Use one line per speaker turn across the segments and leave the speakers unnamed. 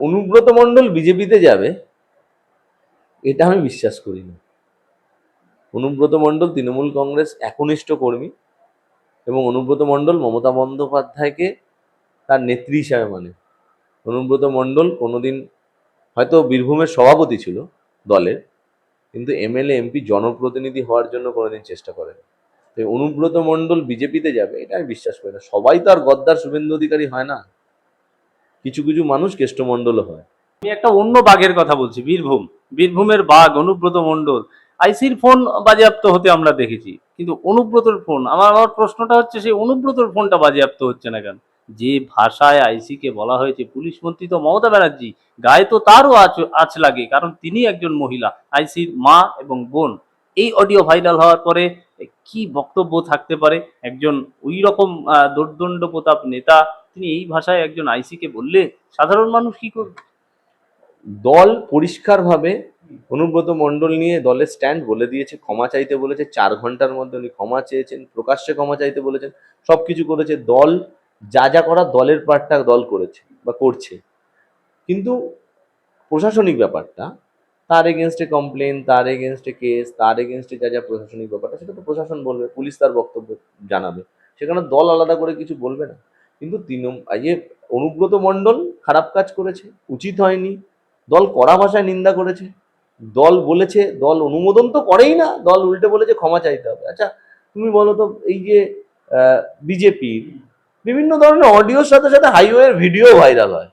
অনুব্রত মণ্ডল বিজেপিতে যাবে, এটা আমি বিশ্বাস করি না। অনুব্রত মণ্ডল তৃণমূল কংগ্রেস একনিষ্ঠ কর্মী এবং অনুব্রত মণ্ডল মমতা বন্দ্যোপাধ্যায়কে তার নেত্রী হিসাবে মানে। অনুব্রত মণ্ডল কোনোদিন হয়তো বীরভূমের সভাপতি ছিল দলের, কিন্তু এমএলএ, এমপি, জনপ্রতিনিধি হওয়ার জন্য কোনোদিন চেষ্টা করেন। তো অনুব্রত মণ্ডল বিজেপিতে যাবে, এটা আমি বিশ্বাস করি না। সবাই তো আর গদ্দার শুভেন্দু অধিকারী হয় না। কিছু কিছু মানুষ কেষ্টমণ্ডলও হয়।
আমি একটা অন্য বাঘের কথা বলছি, বীরভূম। বীরভূমের বাঘ, অনুব্রত মণ্ডল। আইসির ফোন বাজেয়াপ্ত হতে আমরা দেখেছি, কিন্তু অনুব্রতর ফোন, আমার আমার প্রশ্নটা হচ্ছে সেই অনুব্রতর ফোনটা বাজেয়াপ্ত হচ্ছে না কেন? যে ভাষায় আইসিকে বলা হয়েছে, পুলিশ মন্ত্রী তো মমতা ব্যানার্জি, গায়ে তো তারও আচ, আঁচ লাগে, কারণ তিনি একজন মহিলা, আইসির মা এবং বোন। এই অডিও ভাইরাল হওয়ার পরে কি বক্তব্য থাকতে পারে? একজন ওই রকম দোর্দণ্ড প্রতাপ নেতা তিনি এই ভাষায় একজন আইসিকে বললে সাধারণ মানুষ কি করবে?
দল পরিষ্কারভাবে অনুব্রত মণ্ডল নিয়ে দলের স্ট্যান্ড বলে দিয়েছে, ক্ষমা চাইতে বলেছে, চার ঘণ্টার মধ্যে উনি ক্ষমা চেয়েছেন, প্রকাশ্যে ক্ষমা চাইতে বলেছেন সব কিছু করেছে, দল যা যা করা দলের পার্টটা দল করেছে বা করছে। কিন্তু প্রশাসনিক ব্যাপারটা, তার এগেনস্টে কমপ্লেন তার এগেনস্টে কেস তার এগেনস্টে যা যা প্রশাসনিক ব্যাপারটা, সেটা তো প্রশাসন বলবে, পুলিশ তার বক্তব্য জানাবে। সেখানে দল আলাদা করে কিছু বলবে না। কিন্তু তৃণমূল ইয়ে অনুব্রত মণ্ডল খারাপ কাজ করেছে, উচিত হয়নি, দল কড়া ভাষায় নিন্দা করেছে, দল বলেছে, দল অনুমোদন তো করেই না, দল উল্টে বলেছে ক্ষমা চাইতে হবে। আচ্ছা তুমি বলো তো, এই যে বিজেপির বিভিন্ন ধরনের অডিওর সাথে সাথে হাইওয়ের ভিডিও ভাইরাল হয়।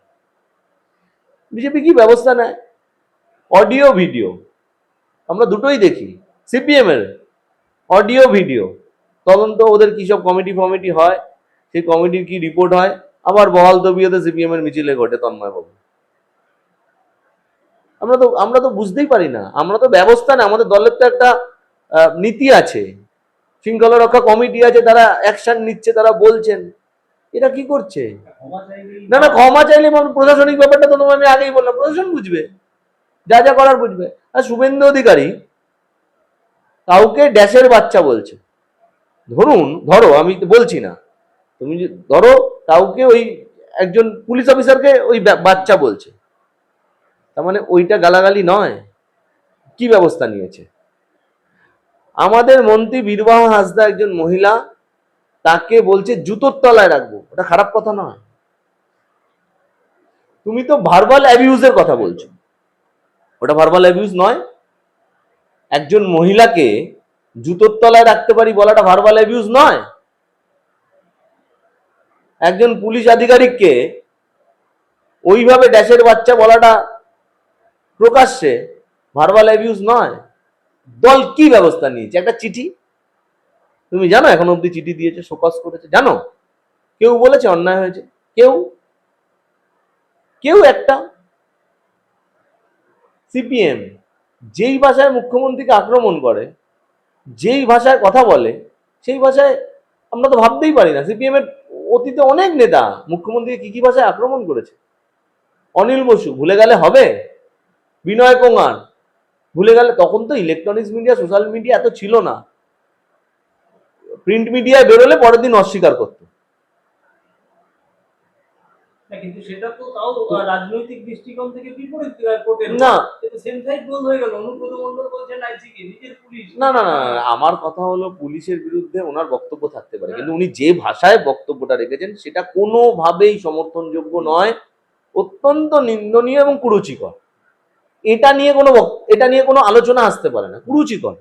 বিজেপি কি ব্যবস্থা নেয়? Audio, video. আমরা দুটোই দেখি সিপিএম এর অডিও, ভিডিও। তদন্ত ওদের কি সব কমিটি ফমিটি হয়? সেই কমিটির কি রিপোর্ট হয়? আবার বহাল তবিয়তে সিপিএম এর মিছিলে ঘটে তন্ময় বাবু। আমরা তো আমরা তো বুঝতেই পারি না। আমরা তো ব্যবস্থা না, আমাদের দলের তো একটা নীতি আছে। শৃঙ্খলা রক্ষা কমিটি আছে, তারা অ্যাকশন নিচ্ছে, তারা বলছেন। এটা কি করছে? না না, ক্ষমা চাইলে প্রশাসনিক ব্যাপারটা তো তোমায় আমি আগেই বললাম, প্রশাসন বুঝবে। যা যা করার বুঝবে। আর শুভেন্দু অধিকারী কাউকে ড্যাশের বাচ্চা বলছে। ধরুন, ধরো, আমি বলছি না। তুমি ধরো কাউকে ওই একজন পুলিশ অফিসারকে ওই বাচ্চা বলছে। তার মানে ওইটা গালাগালি নয়। কি ব্যবস্থা নিয়েছে? আমাদের মন্ত্রী বীরবাহ হাসদা একজন মহিলা, তাকে বলছে জুতোর তলায় রাখব। ওটা খারাপ কথা নয়। তুমি তো ভার্বাল অ্যাবিউজের কথা বলছো। ওটা ভার্বাল অ্যাবিউজ নয়। একজন মহিলাকে জুতোর তলায় রাখতে পারি বলাটা ভার্বাল অ্যাবিউজ নয়। একজন পুলিশ আধিকারিককে ওইভাবে ড্যাশের বাচ্চা বলাটা প্রকাশ্যে ভার্বাল অ্যাবিউজ নয়। দল কি ব্যবস্থা নিয়েছে? একটা চিঠি? তুমি জানো, এখন অব্দি চিঠি দিয়েছে, শোকস করেছে। জানো? কেউ বলেছে অন্যায় হয়েছে? কেউ? কেউ একটা? সিপিএম যেই ভাষায় মুখ্যমন্ত্রীকে আক্রমণ করে, যেই ভাষায় কথা বলে, সেই ভাষায় আমরা তো ভাবতেই পারি না। সিপিএম এর অতীতে অনেক নেতা মুখ্যমন্ত্রী কি কি ভাষায় আক্রমণ করেছে? অনিল বসু, ভুলে গেলে হবে। বিনয় কুমার, ভুলে গেলে, তখন তো ইলেকট্রনিক্স মিডিয়া সোশ্যাল মিডিয়া এত ছিল না। প্রিন্ট মিডিয়ায় বেরোলে পরের দিন অস্বীকার করতো।
কিন্তু সেটা তো তাও রাজনৈতিক দৃষ্টিকোণ থেকে বিপরীত কোর্টের
না।
সেন্সাইড গোল হয়ে গেল। অনুব্রত মন্ডল বলছেন আইসিকে নিজের পুলিশ।
না না না আমার কথা হলো পুলিশের বিরুদ্ধে ওনার বক্তব্য থাকতে পারে। কিন্তু উনি যে ভাষায় বক্তব্যটা রেখেছেন সেটা কোনোভাবেই সমর্থনযোগ্য নয়। অত্যন্ত নিন্দনীয় এবং কুরুচিকর। এটা নিয়ে কোনো এটা নিয়ে কোনো আলোচনা আসতে পারে না। কুরুচিকর।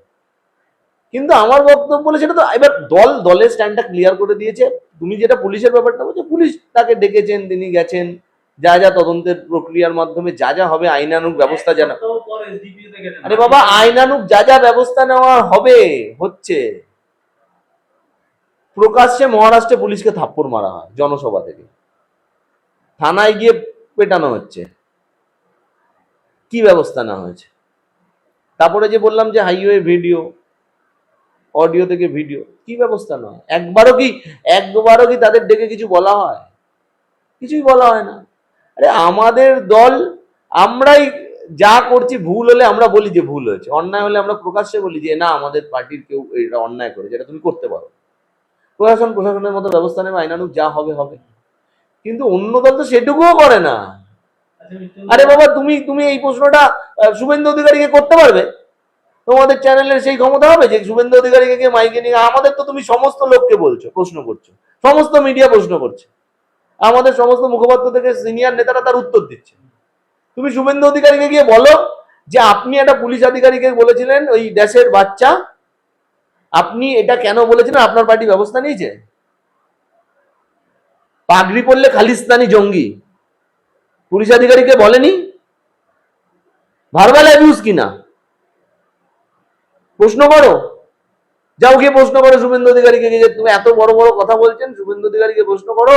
কিন্তু আমার বক্তব্য বলে সেটা তো এবার দল দলের স্ট্যান্ডটা ক্লিয়ার করে দিয়েছে। তুমি যেটা পুলিশের ব্যাপারটা বলছো পুলিশ তাকে ডেকেছেন তিনি গেছেন। যা যা তদন্তের প্রক্রিয়ার মাধ্যমে যা যা হবে আইনানুগ ব্যবস্থা জানা আরে বাবা আইনানুক যা যা ব্যবস্থা নেওয়া হবে হচ্ছে। প্রকাশ্যে মহারাষ্ট্রে পুলিশকে থাপ্পড় মারা হয় জনসভা থেকে। থানায় গিয়ে পেটানো হচ্ছে। কি ব্যবস্থা নেওয়া হয়েছে? তারপরে যে বললাম যে হাইওয়ে ভিডিও অডিও থেকে ভিডিও কি ব্যবস্থা নয়? একবারও কি একবারও কি তাদের ডেকে কিছু বলা হয়? কিছুই বলা হয় না। আরে আমাদের দল, আমরাই যা করছি ভুল হলে আমরা বলি যে ভুল হয়েছে। অন্যায় হলে আমরা প্রকাশ্যে বলি যে, না, আমাদের পার্টির কেউ এটা অন্যায় করেছে, এটা তুমি করতে পারো। প্রশাসন, প্রশাসনের মতো ব্যবস্থা নেবে আইনানুক যা হবে হবে। কিন্তু অন্য দল তো সেটুকুও করে না। আরে বাবা, তুমি তুমি এই প্রশ্নটা শুভেন্দু অধিকারীকে করতে পারবে? তোমাদের চ্যানেলের সেই ক্ষমতা হবে যে শুভেন্দু অধিকারীকে গিয়ে মাইকে নিয়ে, আমাদের তো তুমি সমস্ত লোককে বলছো, প্রশ্ন করছ, সমস্ত মিডিয়া প্রশ্ন করছে। আমাদের সমস্ত মুখপাত্র থেকে সিনিয়র নেতারা তার উত্তর দিচ্ছে। তুমি শুভেন্দু অধিকারীকে গিয়ে বলো যে আপনি একটা পুলিশ আধিকারিককে বলেছিলেন, ওই দেশের বাচ্চা, আপনি এটা কেন বলেছিলেন? আপনার পার্টি ব্যবস্থা নিয়েছে? পাগড়ি পড়লে খালিস্তানি জঙ্গি। পুলিশ আধিকারিককে বলেনি? ভার্বাল অ্যাবিউজ কিনা? প্রশ্ন করো। যাও গিয়ে প্রশ্ন করো শুভেন্দু অধিকারীকে যে তুমি এত বড় বড় কথা বলছেন শুভেন্দু অধিকারীকে প্রশ্ন করো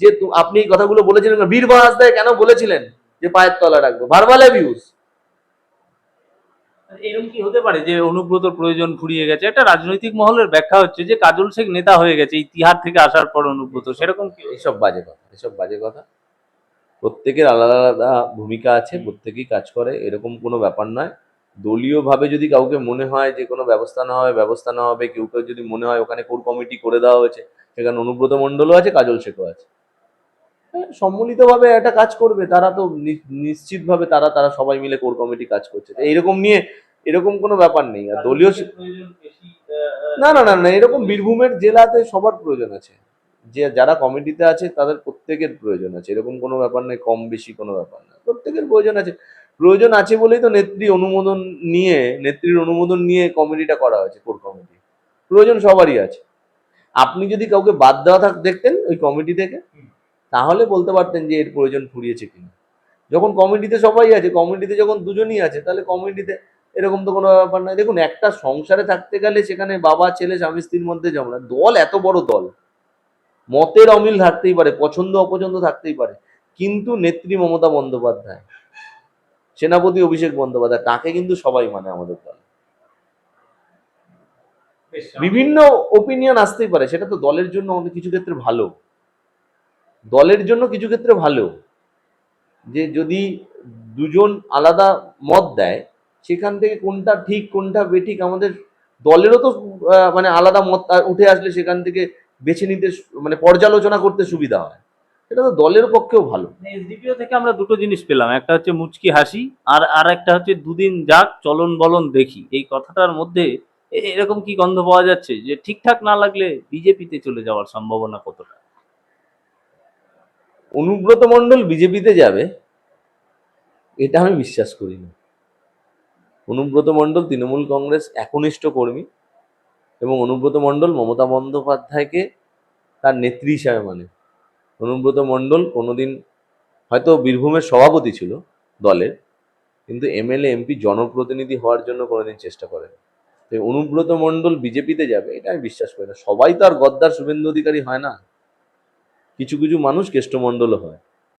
যে আপনি এই কথাগুলো বলেছিলেন না। বীর বাহাসদায় কেন বলেছিলেন যে পায়ের তলা রাখব? ভার্বাল অ্যাবিউজ
এরকম কি হতে পারে যে অনুব্রতর প্রয়োজন ফুরিয়ে গেছে? একটা রাজনৈতিক মহলের ব্যাখ্যা হচ্ছে যে কাজল শেখ নেতা হয়ে গেছে এই তিহার থেকে আসার পর অনুব্রত। সেরকম কি?
এসব বাজে কথা এসব বাজে কথা। প্রত্যেকের আলাদা আলাদা ভূমিকা আছে প্রত্যেকেই কাজ করে এরকম কোনো ব্যাপার নয়। দলীয়ভাবে যদি কাউকে মনে হয় যে কোনো ব্যবস্থা নেওয়া হবে ব্যবস্থা নেওয়া হবে কেউ কেউ যদি মনে হয় ওখানে কোর কমিটি করে দেওয়া হয়েছে সেখানে অনুব্রত মণ্ডলও আছে কাজল শেখও আছে। হ্যাঁ, সম্মিলিতভাবে একটা কাজ করবে তারা তো নি- নিশ্চিতভাবে তারা তারা সবাই মিলে কোর কমিটি কাজ করছে। তো এইরকম নিয়ে এরকম কোনো ব্যাপার নেই। আর দলীয় না না না না এরকম বীরভূমের জেলাতে সবার প্রয়োজন আছে। যে যারা কমিটিতে আছে তাদের প্রত্যেকের প্রয়োজন আছে। এরকম কোনো ব্যাপার নেই কম বেশি কোনো ব্যাপার না। প্রত্যেকের প্রয়োজন আছে। প্রয়োজন আছে বলেই তো নেত্রী অনুমোদন নিয়ে নেত্রীর অনুমোদন নিয়ে কমিটিটা করা হয়েছে কোর কমিটি। প্রয়োজন সবারই আছে। আপনি যদি কাউকে বাদ দেওয়া থাক দেখতেন ওই কমিটি থেকে তাহলে বলতে পারতেন যে এর প্রয়োজন ফুরিয়েছে কিনা। যখন কমিটিতে সবাই আছে কমিটিতে যখন দুজনই আছে তাহলে কমিটিতে এরকম তো কোনো ব্যাপার নয়। দেখুন একটা সংসারে থাকতে গেলে সেখানে বাবা ছেলে স্বামী স্ত্রীর মধ্যে আর দল এত বড় দল। মতের অমিল থাকতেই পারে পছন্দ অপছন্দ থাকতেই পারে। কিন্তু নেত্রী মমতা বন্দ্যোপাধ্যায় সেনাপতি অভিষেক বন্দ্যোপাধ্যায় তাকে কিন্তু সবাই মানে আমাদের দল। বিভিন্ন ওপিনিয়ন আসতেই পারে সেটা তো দলের জন্য অনেক কিছু ক্ষেত্রে ভালো। দলের জন্য কিছু ক্ষেত্রে ভালো। যে যদি দুজন আলাদা মত দেয় সেখান থেকে কোনটা ঠিক কোনটা বেঠিক আমাদের দলেরও তো মানে আলাদা মত উঠে আসলে সেখান থেকে বেছে নিতে মানে পর্যালোচনা করতে সুবিধা হয়। এটা তো দলের পক্ষেও ভালো।
এসডিপিও থেকে আমরা দুটো জিনিস পেলাম একটা হচ্ছে মুচকি হাসি আর আর একটা হচ্ছে দুদিন যাক চলন বলন দেখি। এই কথাটার মধ্যে এরকম কি গন্ধ পাওয়া যাচ্ছে? যে ঠিকঠাক না লাগলে বিজেপিতে চলে যাওয়ার সম্ভাবনা কতটা?
অনুব্রত মণ্ডল বিজেপিতে যাবে এটা আমি বিশ্বাস করি না। অনুব্রত মণ্ডল তৃণমূল কংগ্রেস একনিষ্ঠ কর্মী এবং অনুব্রত মণ্ডল মমতা বন্দ্যোপাধ্যায়কে তার নেত্রী হিসাবে মানে। অনুব্রত মণ্ডল কোনোদিন হয়তো বীরভূমের সভাপতি ছিল দলের, কিন্তু এমএলএ, এমপি, জনপ্রতিনিধি হওয়ার জন্য কোনোদিন চেষ্টা করেন। তো অনুব্রত মণ্ডল বিজেপিতে যাবে, এটা আমি বিশ্বাস করি না। সবাই তো আর গদ্দার শুভেন্দু অধিকারী হয় না। কিছু কিছু মানুষ কেষ্টমণ্ডলও হয়।